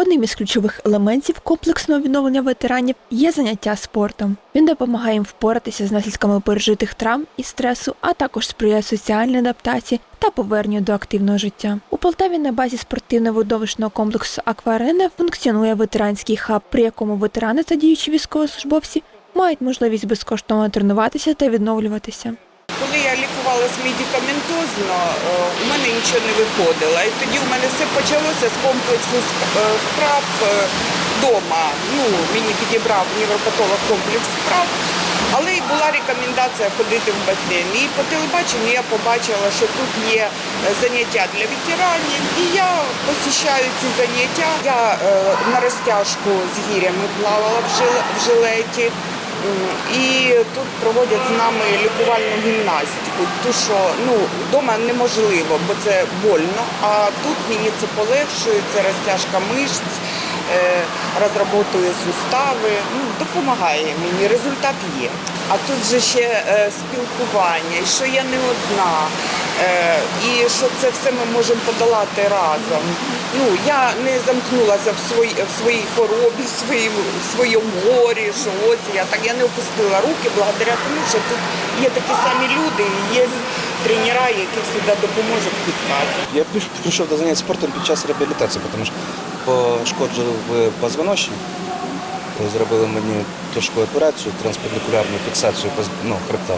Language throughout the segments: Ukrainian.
Одним із ключових елементів комплексного відновлення ветеранів є заняття спортом. Він допомагає їм впоратися з наслідками пережитих травм і стресу, а також сприяє соціальній адаптації та поверненню до активного життя. У Полтаві на базі спортивно-видовищного комплексу Акварена функціонує ветеранський хаб, при якому ветерани та діючі військовослужбовці мають можливість безкоштовно тренуватися та відновлюватися. Лікувалась медикаментозно, е, у мене нічого не виходило. І тоді у мене все почалося з комплексу сп- е, вдома. Ну, мені підібрав невропатолог комплекс вправ. Але й була рекомендація ходити в басейн. І по телебаченню я побачила, що тут є е, заняття для ветеранів, і я посіщаю ці заняття. Я е, на розтяжку з гірями плавала в жилеті. І тут проводять з нами лікувальну гімнастику, ту, що ну, вдома неможливо, бо це больно. А тут мені це полегшує, це розтяжка мишць, розроботує сустави, ну, допомагає мені, результат є. А тут же ще е, спілкування, що я не одна, е, і що це все ми можемо подолати разом. Ну, я не замкнулася в, свої, в своїй хворобі, в, своїм, в своєму горі, що ось я так я не опустила руки благодаря тому, що тут є такі самі люди, і є тренера, які завжди допоможуть підказати. Я прийшов до заняття спортом під час реабілітації, тому що пошкоджив позвоночник. Зробили мені тяжку операцію, транспендикулярну фіксацію ну, хребта.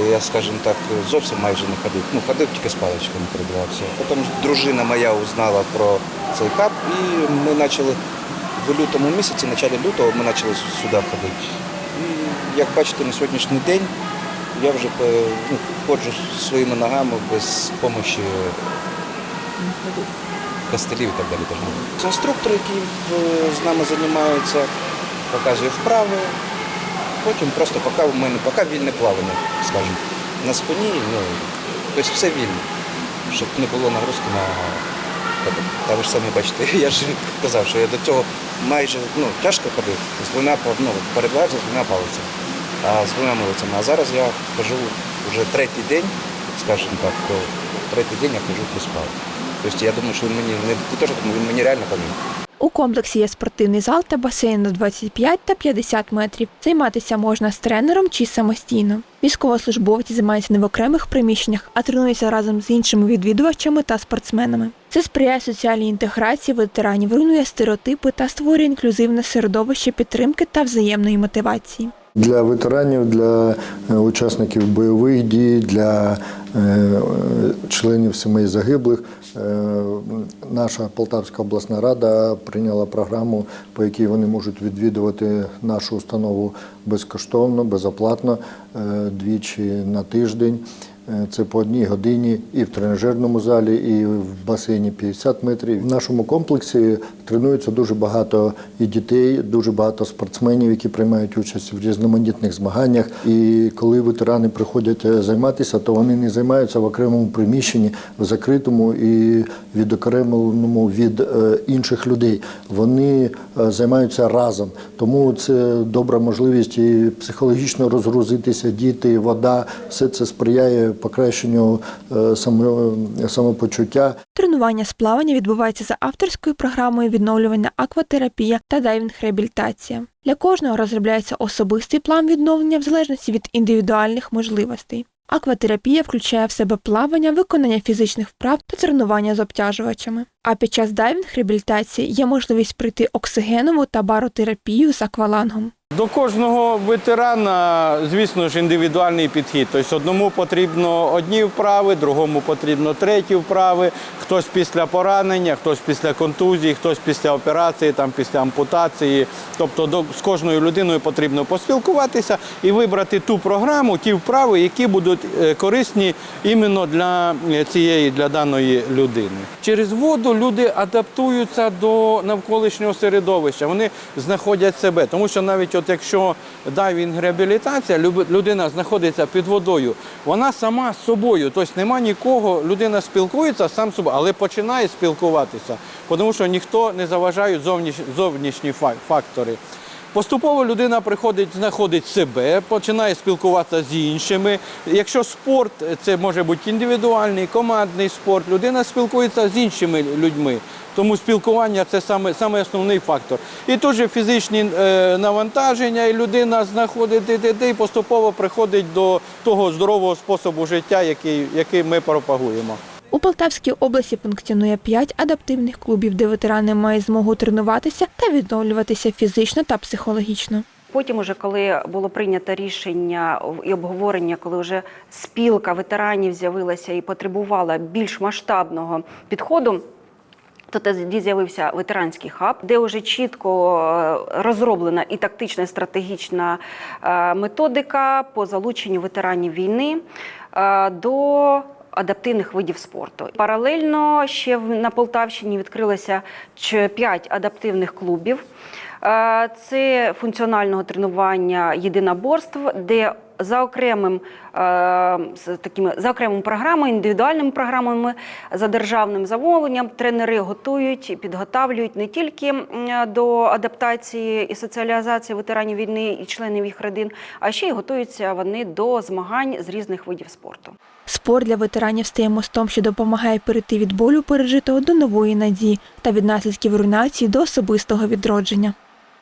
І я, скажімо так, зовсім майже не ходив. Ну, ходив тільки з паличками перебирався. Потім дружина моя узнала про цей хаб і ми почали в лютому місяці, в початку лютого, ми почали сюди ходити. І як бачите, на сьогоднішній день я вже е, ну, ходжу своїми ногами без допомоги костелів і так далі. теж. Це інструктор, який е, з нами займається, показує вправи. Потім просто поки в мене поки вільне плавання, скажімо, на спині, ну, тобто все вільно, щоб не було нагрузки на. Та ви ж самі бачите, я ж казав, що я до цього майже ну, тяжко ходив з двома пал- ну, передважся з двома палицями, а з двома милицями. А зараз я хожу вже третій день, скажімо так, то третій день я хожу без палки. Тобто я думаю, що він мені не не те, що думаю, він мені реально поміг. У комплексі є спортивний зал та басейн на 25 та 50 метрів. Займатися можна з тренером чи самостійно. Військовослужбовці займаються не в окремих приміщеннях, а тренуються разом з іншими відвідувачами та спортсменами. Це сприяє соціальній інтеграції ветеранів, руйнує стереотипи та створює інклюзивне середовище підтримки та взаємної мотивації. Для ветеранів, для е, учасників бойових дій, для е, е, членів сімей загиблих наша Полтавська обласна рада прийняла програму, по якій вони можуть відвідувати нашу установу безкоштовно, безоплатно е, двічі на тиждень. Е, Це по одній годині і в тренажерному залі, і в басейні 50 метрів. В нашому комплексі тренується дуже багато і дітей, дуже багато спортсменів, які приймають участь в різноманітних змаганнях. І коли ветерани приходять е, займатися, то вони не займаються в окремому приміщенні, в закритому і відокремленому від е, інших людей. Вони е, займаються разом. Тому це добра можливість і психологічно розгрузитися, діти, вода, все це сприяє покращенню самопочуття. Тренування з плавання відбувається за авторською програмою відновлювання акватерапія та дайвінг-реабілітація. Для кожного розробляється особистий план відновлення в залежності від індивідуальних можливостей. Акватерапія включає в себе плавання, виконання фізичних вправ та тренування з обтяжувачами. А під час дайвінг-реабілітації є можливість пройти оксигенову та баротерапію з аквалангом. До кожного ветерана, звісно ж, індивідуальний підхід. Тобто одному потрібно одні вправи, другому потрібно треті вправи. Хтось після поранення, хтось після контузії, хтось після операції, там після ампутації. Тобто до, з кожною людиною потрібно поспілкуватися і вибрати ту програму, ті вправи, які будуть е, корисні іменно для е, цієї, для даної людини. Через воду люди адаптуються до навколишнього середовища. Вони знаходять себе, тому що навіть от якщо дайвінг реабілітація, людина знаходиться під водою, вона сама з собою, тобто нема нікого, людина спілкується сам з собою, але починає спілкуватися, тому що ніхто не заважає зовніш, зовнішні фактори. Поступово людина приходить, знаходить себе, починає спілкуватися з іншими. Якщо спорт це може бути індивідуальний, командний спорт, людина спілкується з іншими людьми. Тому спілкування це саме, саме основний фактор. І тут же фізичні е, навантаження, і людина знаходить і поступово приходить до того здорового способу життя, який, який ми пропагуємо. У Полтавській області функціонує 5 адаптивних клубів, де ветерани мають змогу тренуватися та відновлюватися фізично та психологічно. Потім, уже коли було прийнято рішення і обговорення, коли вже спілка ветеранів з'явилася і потребувала більш масштабного підходу. То тоді з'явився ветеранський хаб, де вже чітко е, розроблена і тактична, і стратегічна е, методика по залученню ветеранів війни е, до адаптивних видів спорту. Паралельно ще на Полтавщині відкрилося 5 адаптивних клубів. Це функціонального тренування єдиноборств, де за окремим е, такими за окремими програмами, індивідуальними програмами, за державним замовленням тренери готують і підготавлюють не тільки до адаптації і соціалізації ветеранів війни і членів їх родин, а ще й готуються вони до змагань з різних видів спорту. Спорт для ветеранів стає мостом, що допомагає перейти від болю пережитого до нової надії та від наслідків руйнації до особистого відродження.